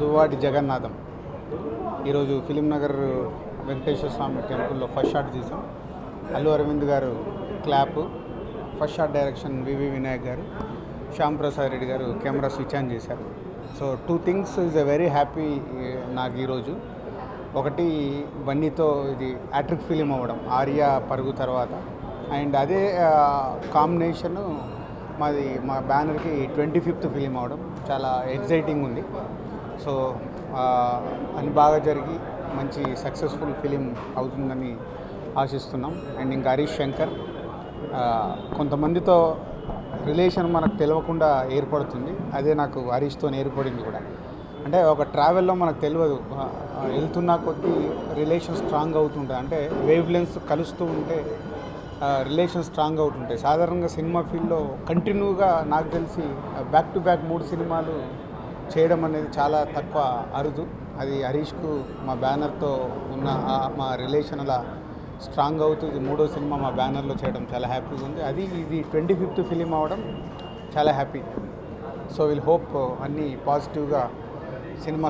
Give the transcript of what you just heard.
దువ్వాటి జగన్నాథం. ఈరోజు ఫిలిం నగర్ వెంకటేశ్వర స్వామి టెంపుల్లో first shot తీసాం. అల్లు అరవింద్ గారు clap. First shot direction VV Vinayak గారు. శ్యామ్ ప్రసాద్ రెడ్డి గారు కెమెరా స్విచ్ ఆన్ చేశారు. So two things is a very happy నాకు ఈరోజు. ఒకటి బన్నీతో ఇది యాట్రిక్ ఫిలిం అవ్వడం ఆర్య పరుగు తర్వాత. అండ్ అదే కాంబినేషను మాది మా బ్యానర్కి ట్వంటీ ఫిఫ్త్ ఫిలిం అవడం చాలా ఎగ్జైటింగ్ ఉంది. సో ఆ, అని బాగా జరిగి మంచి సక్సెస్ఫుల్ ఫిలిం అవుతుందని ఆశిస్తున్నాం. అండ్ ఇంకా హరీష్ శంకర్ కొంతమందితో రిలేషన్ మనకు తెలియకుండా ఏర్పడుతుంది. అదే నాకు హరీష్తో ఏర్పడింది కూడా. అంటే ఒక ట్రావెల్లో మనకు తెలియదు వెళ్తున్న కొద్దీ రిలేషన్ స్ట్రాంగ్ అవుతుంటుంది అంటే వేవ్ లెన్స్ కలుస్తూ ఉంటే రిలేషన్ స్ట్రాంగ్ అవుతుంటాయి. సాధారణంగా సినిమా ఫీల్డ్లో కంటిన్యూగా నాకు తెలిసి బ్యాక్ టు బ్యాక్ మూడు సినిమాలు చేయడం అనేది చాలా తక్కువ అరుదు. అది హరీష్కు మా బ్యానర్తో ఉన్న మా రిలేషన్ అలా స్ట్రాంగ్ అవుతుంది మూడో సినిమా మా బ్యానర్లో చేయడం చాలా హ్యాపీగా ఉంది. అది ఇది ట్వంటీ ఫిఫ్త్ ఫిలిం అవ్వడం చాలా హ్యాపీ. సో విల్ హోప్ అన్నీ పాజిటివ్గా సినిమా